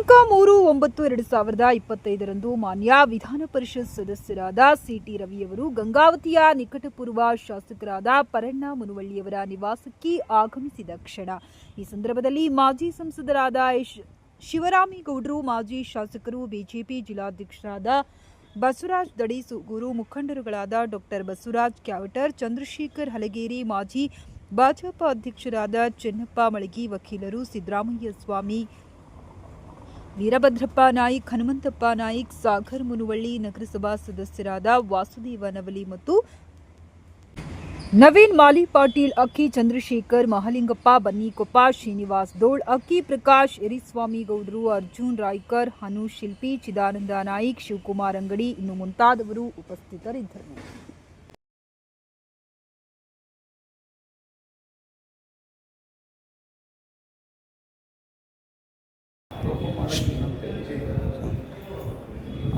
ದಿನಾಂಕ ಮೂರು, ಒಂಬತ್ತು, ಎರಡು ಸಾವಿರದ ಇಪ್ಪತ್ತೈದರಂದು ಮಾನ್ಯ ವಿಧಾನ ಪರಿಷತ್ ಸದಸ್ಯರಾದ ಸಿಟಿ ರವಿಯವರು ಗಂಗಾವತಿಯ ನಿಕಟಪೂರ್ವ ಶಾಸಕರಾದ ಪರಣ್ಣ ಮುನುವಳ್ಳಿಯವರ ನಿವಾಸಕ್ಕೆ ಆಗಮಿಸಿದ ಕ್ಷಣ. ಈ ಸಂದರ್ಭದಲ್ಲಿ ಮಾಜಿ ಸಂಸದರಾದ ಶಿವರಾಮೇಗೌಡರು, ಮಾಜಿ ಶಾಸಕರು, ಬಿಜೆಪಿ ಜಿಲ್ಲಾಧ್ಯಕ್ಷರಾದ ಬಸವರಾಜ್ ದಡಿಸೂಗೂರು, ಮುಖಂಡರುಗಳಾದ ಡಾಕ್ಟರ್ ಬಸವರಾಜ್ ಕ್ಯಾವಟರ್, ಚಂದ್ರಶೇಖರ್ ಹಲಗೇರಿ, ಮಾಜಿ ಭಾಜಪ ಅಧ್ಯಕ್ಷರಾದ ಚೆನ್ನಪ್ಪ ಮಳಗಿ, ವಕೀಲರು ಸಿದ್ದರಾಮಯ್ಯ ಸ್ವಾಮಿ ವೀರಭದ್ರಪ್ಪ ನಾಯ್ಕ್, ಹನುಮಂತಪ್ಪ ನಾಯ್ಕ್, ಸಾಗರ್ ಮುನವಳ್ಳಿ ನಗರಸಭಾ ಸದಸ್ಯರಾದ ವಾಸುದೇವ ನವಲಿ ಮತ್ತು ನವೀನ್ ಮಾಲಿ ಪಾಟೀಲ್, ಅಕ್ಕಿ ಚಂದ್ರಶೇಖರ್, ಮಹಾಲಿಂಗಪ್ಪ ಬನ್ನಿಕೊಪ್ಪ, ಶ್ರೀನಿವಾಸ್ ದೋಳ್, ಅಕ್ಕಿ ಪ್ರಕಾಶ್, ಎರಿಸ್ವಾಮಿ ಗೌಡರು, ಅರ್ಜುನ್ ರಾಯ್ಕರ್, ಹನು ಶಿಲ್ಪಿ, ಚಿದಾನಂದ ನಾಯ್ಕ್, ಶಿವಕುಮಾರ್ ಅಂಗಡಿ, ಇನ್ನು ಮುಂತಾದವರು ಉಪಸ್ಥಿತರಿದ್ದರು.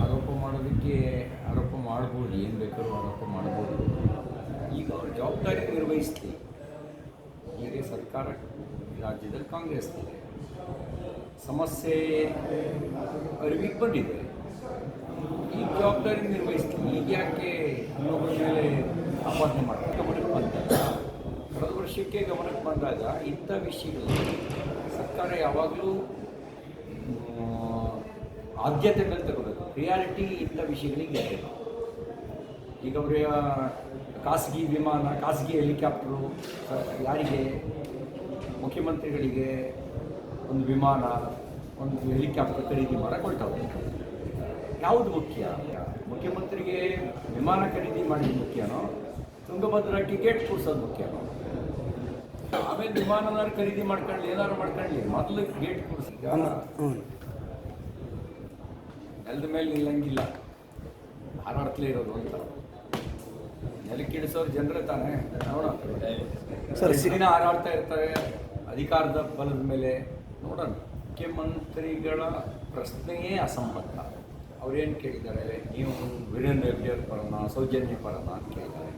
ಆರೋಪ ಮಾಡೋದಿಕ್ಕೆ ಆರೋಪ ಮಾಡ್ಬೋದು, ಏನು ಬೇಕಾದ್ರೂ ಆರೋಪ ಮಾಡ್ಬೋದು. ಈಗ ಅವ್ರ ಜವಾಬ್ದಾರಿ ನಿರ್ವಹಿಸಲಿ ಈಗ ಸರ್ಕಾರ, ರಾಜ್ಯದಲ್ಲಿ ಕಾಂಗ್ರೆಸ್ ಇದೆ ಸಮಸ್ಯೆ ಅರಿವಿಗೆ ಬಂದಿದೆ. ಈಗ ಜವಾಬ್ದಾರಿ ನಿರ್ವಹಿಸ್ಲಿ ಈಗ ಯಾಕೆ ಇನ್ನೊಬ್ಬರ ಮೇಲೆ ಆಪಾದನೆ ಮಾಡ್ತಾರೆ ಗಮನಕ್ಕೆ ಬಂದಾಗ, ಕಳೆದ ವರ್ಷಕ್ಕೆ ಗಮನಕ್ಕೆ ಬಂದಾಗ ಇಂಥ ವಿಷಯಗಳಲ್ಲಿ ಸರ್ಕಾರ ಯಾವಾಗಲೂ ಆದ್ಯತೆಗಳು ತಗೋಬೇಕು. ಪ್ರಿಯಾರಿಟಿ ಇಂಥ ವಿಷಯಗಳಿಗೆ ಈಗ ಅವರ ಖಾಸಗಿ ವಿಮಾನ, ಖಾಸಗಿ ಹೆಲಿಕಾಪ್ಟರು ಯಾರಿಗೆ? ಮುಖ್ಯಮಂತ್ರಿಗಳಿಗೆ ಒಂದು ವಿಮಾನ, ಒಂದು ಹೆಲಿಕಾಪ್ಟರ್ ಖರೀದಿ ಮಾಡಿಕೊಳ್ತಾವೆ ಯಾವುದು ಮುಖ್ಯ? ಮುಖ್ಯಮಂತ್ರಿಗೆ ವಿಮಾನ ಖರೀದಿ ಮಾಡಿದ ಮುಖ್ಯನೋ? ತುಂಗಭದ್ರಕ್ಕೆ ಟಿಕೆಟ್ ಕೂರ್ಸೋದು ಮುಖ್ಯನೋ? ಆಮೇಲೆ ವಿಮಾನನಾರು ಖರೀದಿ ಮಾಡ್ಕೊಳ್ಳಿ ಏನಾರು ಮಾಡ್ಕೊಳ್ಳಿ ಮೊದಲು ಗೇಟ್ ಕೂರಿಸಿ. ನೆಲದ ಮೇಲೆ ನಿಲ್ಲಂಗಿಲ್ಲ. ಹಾರಾಡ್ತಲೇ ಇರೋದು ಅಂತ. ನೆಲಕ್ಕೆ ಇಳಿಸೋರು ಜನರೇ ತಾನೇ. ನೋಡೋಣ. ದಿನ ಹಾರಾಡ್ತಾ ಇರ್ತಾರೆ ಅಧಿಕಾರದ ಬಲದ ಮೇಲೆ. ನೋಡೋಣ. ಮುಖ್ಯಮಂತ್ರಿಗಳ ಪ್ರಶ್ನೆಯೇ ಅಸಂಬದ್ಧ. ಅವ್ರೇನು ಕೇಳಿದ್ದಾರೆ? ನೀವು ವೀರೇಂದ್ರ ಹೆಗ್ಡೆಯವ್ರ ಪರನ ಸೌಜನ್ಯ ಪರನ ಅಂತ ಕೇಳಿದ್ದಾರೆ.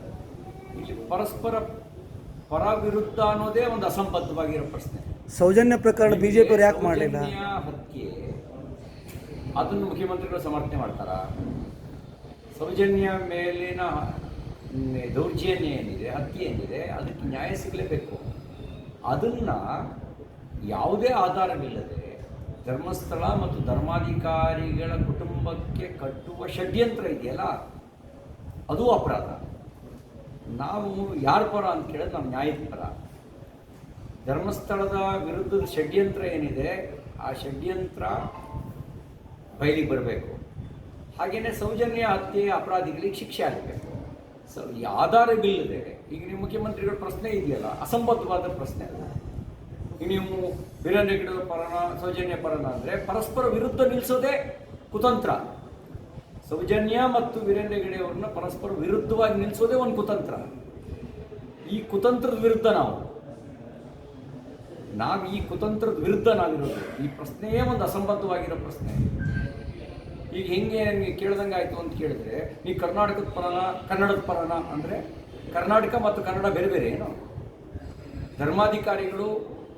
ಇಲ್ಲಿ ಪರಸ್ಪರ ಪರ ವಿರುದ್ಧ ಅನ್ನೋದೇ ಒಂದು ಅಸಂಬದ್ಧವಾಗಿರೋ ಪ್ರಶ್ನೆ. ಸೌಜನ್ಯ ಪ್ರಕರಣ ಬಿಜೆಪಿ ಯಾಕೆ ಮಾಡಲಿಲ್ಲ? ಸೌಜನ್ಯ ಹತ್ಯೆ ಅದನ್ನು ಮುಖ್ಯಮಂತ್ರಿಗಳು ಸಮರ್ಥನೆ ಮಾಡ್ತಾರ? ಸೌಜನ್ಯ ಮೇಲಿನ ದೌರ್ಜನ್ಯ ಏನಿದೆ ಹತ್ಯೆ ಏನಿದೆ ಅದಕ್ಕೆ ನ್ಯಾಯ ಸಿಗಲೇಬೇಕು. ಅದನ್ನ ಯಾವುದೇ ಆಧಾರವಿಲ್ಲದೆ ಧರ್ಮಸ್ಥಳ ಮತ್ತು ಧರ್ಮಾಧಿಕಾರಿಗಳ ಕುಟುಂಬಕ್ಕೆ ಕಟ್ಟುವ ಷಡ್ಯಂತ್ರ ಇದೆಯಲ್ಲ? ಅದು ಅಪರಾಧ. ನಾವು ಯಾರ ಪರ ಅಂತ ಕೇಳಿದ್ರೆ ನಾವು ನ್ಯಾಯದ ಪರ. ಧರ್ಮಸ್ಥಳದ ವಿರುದ್ಧದ ಷಡ್ಯಂತ್ರ ಏನಿದೆ, ಆ ಷಡ್ಯಂತ್ರ ಬಯಲಿಗೆ ಬರಬೇಕು. ಹಾಗೆಯೇ ಸೌಜನ್ಯ ಹತ್ಯೆ ಅಪರಾಧಿಗಳಿಗೆ ಶಿಕ್ಷೆ ಆಗಬೇಕು. ಸೊ ಆಧಾರವಿಲ್ಲದೆ ಈಗ ನೀವು ಮುಖ್ಯಮಂತ್ರಿಗಳ ಪ್ರಶ್ನೆ ಇದೆಯಲ್ಲ, ಅಸಂಬದ್ಧವಾದ ಪ್ರಶ್ನೆ ಅಲ್ಲ. ಈಗ ನೀವು ಗಿಡದ ಪರನ, ಸೌಜನ್ಯ ಪರನ ಅಂದರೆ ಪರಸ್ಪರ ವಿರುದ್ಧ ನಿಲ್ಲಿಸೋದೇ ಕುತಂತ್ರ. ಸೌಜನ್ಯ ಮತ್ತು ವೀರೇಂದ್ರ ಹೆಗಡೆ ಪರಸ್ಪರ ವಿರುದ್ಧವಾಗಿ ನಿಲ್ಲಿಸೋದೇ ಒಂದು ಕುತಂತ್ರ. ಈ ಕುತಂತ್ರದ ವಿರುದ್ಧ ನಾವು. ನಾವು ಈ ಕುತಂತ್ರದ ವಿರುದ್ಧ ನಾವಿರೋದು. ಈ ಪ್ರಶ್ನೆಯೇ ಒಂದು ಅಸಂಬದ್ಧವಾಗಿರೋ ಪ್ರಶ್ನೆ. ಈಗ ಹೆಂಗೆ ನನಗೆ ಕೇಳ್ದಂಗೆ ಆಯಿತು ಅಂತ ಕೇಳಿದ್ರೆ ನೀ ಕರ್ನಾಟಕದ ಪರನ, ಕನ್ನಡದ ಪರನ ಅಂದರೆ ಕರ್ನಾಟಕ ಮತ್ತು ಕನ್ನಡ ಬೇರೆ ಬೇರೆ ಏನು. ಧರ್ಮಾಧಿಕಾರಿಗಳು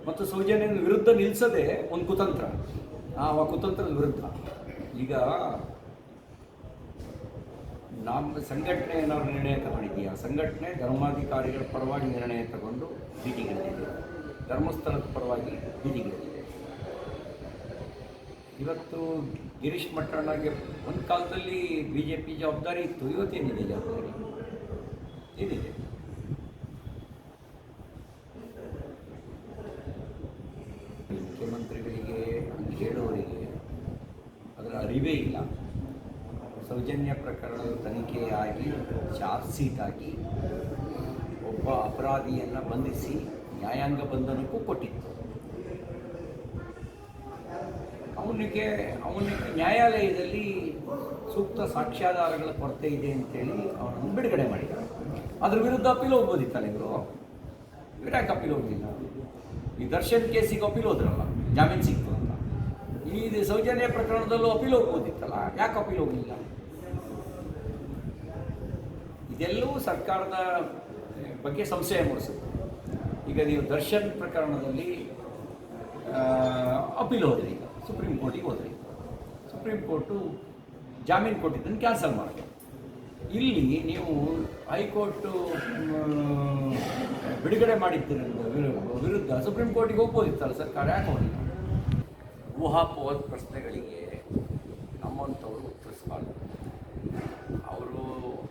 ಮತ್ತು ಸೌಜನ್ಯನ ವಿರುದ್ಧ ನಿಲ್ಲಿಸದೆ ಒಂದು ಕುತಂತ್ರ. ಆ ಕುತಂತ್ರದ ವಿರುದ್ಧ. ಈಗ ನಮ್ಮ ಸಂಘಟನೆ ಏನಾದ್ರು ನಿರ್ಣಯ ತಗೊಂಡಿದೆಯಾ ಸಂಘಟನೆ ಧರ್ಮಾಧಿಕಾರಿಗಳ ಪರವಾಗಿ ನಿರ್ಣಯ ತಗೊಂಡು ಬೀದಿಗಿಳಿದಿದೆ ಧರ್ಮಸ್ಥಳದ ಪರವಾಗಿ ಬೀದಿಗಿಳಿದಿದೆ ಇವತ್ತು ಗಿರೀಶ್ ಮಟ್ಟಣ್ಣಗೆ ಒಂದು ಕಾಲದಲ್ಲಿ ಬಿ ಜೆ ಪಿ ಜವಾಬ್ದಾರಿ ಇತ್ತು. ಇವತ್ತೇನಿದೆ ಜವಾಬ್ದಾರಿ? ಏನಿದೆ? ಮುಖ್ಯಮಂತ್ರಿಗಳಿಗೆ, ಹೇಳುವವರಿಗೆ ಅದರ ಅರಿವೇ ಇಲ್ಲ. ಸೌಜನ್ಯ ಪ್ರಕರಣದ ತನಿಖೆಯಾಗಿ, ಚಾರ್ಜ್ ಶೀಟ್ ಆಗಿ ಒಬ್ಬ ಅಪರಾಧಿಯನ್ನು ಬಂಧಿಸಿ ನ್ಯಾಯಾಂಗ ಬಂಧನಕ್ಕೂ ಕೊಟ್ಟಿತ್ತು. ಅವನಿಗೆ ಅವನಿಗೆ ನ್ಯಾಯಾಲಯದಲ್ಲಿ ಸೂಕ್ತ ಸಾಕ್ಷ್ಯಾಧಾರಗಳ ಕೊರತೆ ಇದೆ ಅಂತೇಳಿ ಅವನನ್ನು ಬಿಡುಗಡೆ ಮಾಡಿದ್ದಾರೆ. ಅದ್ರ ವಿರುದ್ಧ ಅಪೀಲ್ ಹೋಗ್ಬೋದಿತ್ತಲ್ಲ ಇವ್ರು? ಯಾಕೆ ಅಪೀಲ್ ಹೋಗಲಿಲ್ಲ? ಈ ದರ್ಶನ್ ಕೇಸಿಗೆ ಅಪೀಲ್ ಹೋದ್ರಲ್ಲ, ಜಾಮೀನು ಸಿಕ್ತು ಅಂತ. ಈ ಸೌಜನ್ಯ ಪ್ರಕರಣದಲ್ಲೂ ಅಪೀಲ್ ಹೋಗ್ಬೋದಿತ್ತಲ್ಲ ಯಾಕೆ ಅಪೀಲ್ ಹೋಗಲಿಲ್ಲ? ಇದೆಲ್ಲವೂ ಸರ್ಕಾರದ ಬಗ್ಗೆ ಸಂಶಯ ಮೂಡಿಸುತ್ತೆ. ಈಗ ನೀವು ದರ್ಶನ್ ಪ್ರಕರಣದಲ್ಲಿ ಅಪೀಲ್ ಹೋದ್ರಿ, ಸುಪ್ರೀಂ ಕೋರ್ಟಿಗೆ ಹೋದ್ರಿ. ಸುಪ್ರೀಂ ಕೋರ್ಟು ಜಾಮೀನು ಕೊಟ್ಟಿದ್ದನ್ನು ಕ್ಯಾನ್ಸಲ್ ಮಾಡಿದೆ. ಇಲ್ಲಿ ನೀವು ಹೈಕೋರ್ಟು ಬಿಡುಗಡೆ ಮಾಡಿದ್ದೀರ ವಿರು- ವಿರುದ್ಧ ಸುಪ್ರೀಂ ಕೋರ್ಟಿಗೆ ಹೋಗ್ಬೋದಿತ್ತಲ್ಲ ಸರ್ಕಾರ ಯಾಕೆ ಹೋಗಿಲ್ಲ? ಊಹಾಪೋಹದ ಪ್ರಶ್ನೆಗಳಿಗೆ ನಮ್ಮಂಥವ್ರು ಉತ್ತರಿಸಬಾರ್ದು. ಅವರು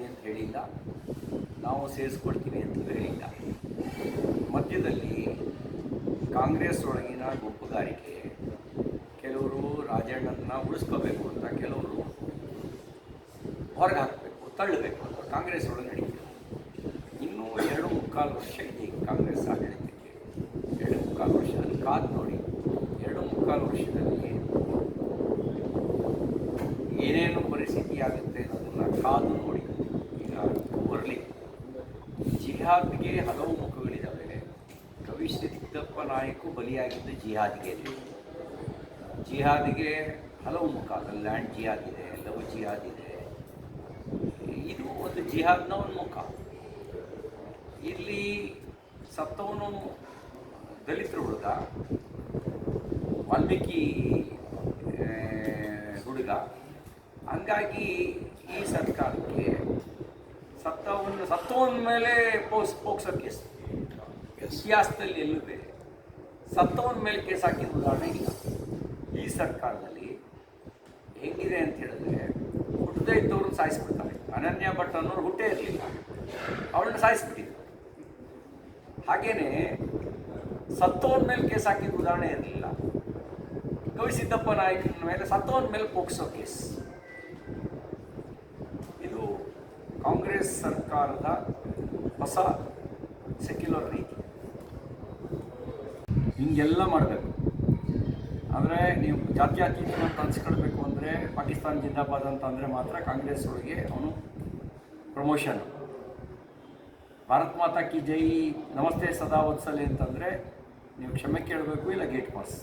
ಬರ್ತೀವಿ ಅಂತ ಹೇಳಿಲ್ಲ. ನಾವು ಸೇರಿಸ್ಕೊಡ್ತೀವಿ ಅಂತ ಹೇಳಿಲ್ಲ. ಮಧ್ಯದಲ್ಲಿ ಕಾಂಗ್ರೆಸ್ ಒಳಗಿನ ಗುಂಪುಗಾರಿಕೆ ಕೆಲವರು ರಾಜಣ್ಣನ ಉಳಿಸ್ಕೋಬೇಕು ಅಂತ ಕೆಲವರು ಹೊರಗೆ ಹಾಕಬೇಕು ತಳ್ಳಬೇಕು ಅಂತ ಕಾಂಗ್ರೆಸ್ ಒಳಗೆ ನಡೀತಿದೆ. ಇನ್ನೂ ಎರಡು ಮುಕ್ಕಾಲು ವರ್ಷ ಇದೆ ಕಾಂಗ್ರೆಸ್ ಆಡಳಿತಕ್ಕೆ. ಎರಡು ಮುಕ್ಕಾಲು ವರ್ಷ. ಅಲ್ಲಿ ಕಾದು ನೋಡಿ. ಎರಡು ಮುಕ್ಕಾಲು ವರ್ಷದಲ್ಲಿ ಏನೇನು ಪರಿಸ್ಥಿತಿ ಆಗುತ್ತೆ ಅನ್ನೋದನ್ನು ಕಾದು ನೋಡಿ ಈಗ ಬರಲಿ ಜಿಹಾದ್ಗೆ ಹಲವು ಮುಖಗಳಿದ್ದಾವೆ ಕವಿ ಸಿದ್ದಪ್ಪ ನಾಯಕು ಬಲಿಯಾಗಿದ್ದು ಜಿಹಾದ್ಗೆ. ಜಿಹಾದಿಗೆ ಹಲವು ಮುಖ ಲ್ಯಾಂಡ್ ಜಿಹಾದ್ ಇದೆ ಲವ್ ಜಿಹಾದ್ ಇದೆ. ಇದು ಒಂದು ಜಿಹಾದ್ನ ಒಂದು ಮುಖ. ಇಲ್ಲಿ ಸತ್ತವನು ದಲಿತರು ಹುಡುಗ ವಾಲ್ಮೀಕಿ ಹುಡುಗ ಹಂಗಾಗಿ ಈ ಸರ್ಕಾರಕ್ಕೆ ಸತ್ತವನ್ನ ಸತ್ತವನ ಮೇಲೆ ಪೋಸ್ ಪೋಕ್ಸೋ ಕೇಸ್. ಇತಿಹಾಸದಲ್ಲಿ ಎಲ್ಲೂ ಬೇರೆ ಸತ್ತವನ ಮೇಲೆ ಕೇಸ್ ಹಾಕಿದ ಉದಾಹರಣೆ ಇಲ್ಲ ಈ ಸರ್ಕಾರದಲ್ಲಿ ಹೆಂಗಿದೆ ಅಂತ ಹೇಳಿದ್ರೆ ಹುಟ್ಟದೇ ಇದ್ದವ್ರನ್ನ ಸಾಯಿಸ್ಬಿಡ್ತಾರೆ. ಅನನ್ಯ ಭಟ್ ಅನ್ನೋರು ಹುಟ್ಟೇ ಇರಲಿಲ್ಲ. ಅವಳನ್ನ ಸಾಯಿಸ್ಬಿಟ್ಟಿದ್ರು. ಹಾಗೇನೆ ಸತ್ತೋನ್ ಮೇಲೆ ಕೇಸ್ ಹಾಕಿದ ಉದಾಹರಣೆ ಇರಲಿಲ್ಲ. ಕವಿ ಸಿದ್ದಪ್ಪ ನಾಯಕನ ಮೇಲೆ ಸತ್ತೋನ್ ಮೇಲೆ ಪೋಕ್ಸೋ ಕೇಸ್ ಇದು ಕಾಂಗ್ರೆಸ್ ಸರ್ಕಾರದ ಹೊಸ ಸೆಕ್ಯುಲರ್ ರೀತಿ. ಹಿಂಗೆಲ್ಲ ಮಾಡಬೇಕು. ಅಂದರೆ ನೀವು ಜಾತ್ಯಾತೀತನ ಕಳಿಸ್ಕೊಳ್ಬೇಕು ಅಂದರೆ ಪಾಕಿಸ್ತಾನ ಜಿಂದಾಬಾದ್ ಅಂತ ಅಂದರೆ ಮಾತ್ರ ಕಾಂಗ್ರೆಸ್ ಒಳಗೆ ಅವನು ಪ್ರಮೋಷನ್ ಭಾರತ್ ಮಾತಾ ಕಿ ಜೈ, ನಮಸ್ತೆ ಸದಾ ವತ್ಸಲಿ ಅಂತಂದರೆ ನೀವು ಕ್ಷಮೆ ಕೇಳಬೇಕು ಇಲ್ಲ ಗೇಟ್ ಪಾಸ್